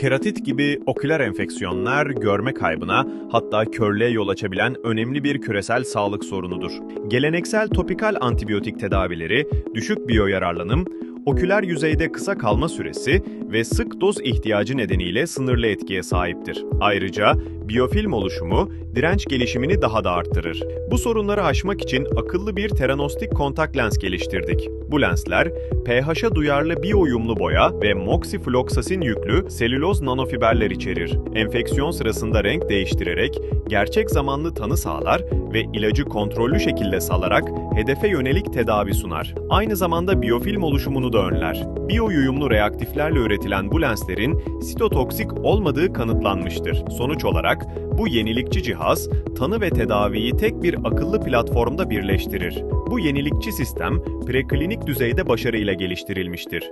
Keratit gibi oküler enfeksiyonlar görme kaybına hatta körlüğe yol açabilen önemli bir küresel sağlık sorunudur. Geleneksel topikal antibiyotik tedavileri, düşük biyoyararlanım, oküler yüzeyde kısa kalma süresi ve sık doz ihtiyacı nedeniyle sınırlı etkiye sahiptir. Ayrıca biyofilm oluşumu direnç gelişimini daha da arttırır. Bu sorunları aşmak için akıllı bir teranostik kontak lens geliştirdik. Bu lensler pH'a duyarlı biyouyumlu boya ve moxifloxacin yüklü selüloz nanofiberler içerir. Enfeksiyon sırasında renk değiştirerek gerçek zamanlı tanı sağlar ve ilacı kontrollü şekilde salarak hedefe yönelik tedavi sunar. Aynı zamanda biyofilm oluşumunu da önler. Biyouyumlu reaktiflerle üretilen bu lenslerin sitotoksik olmadığı kanıtlanmıştır. Sonuç olarak bu yenilikçi cihaz tanı ve tedaviyi tek bir akıllı platformda birleştirir. Bu yenilikçi sistem preklinik düzeyde başarıyla geliştirilmiştir.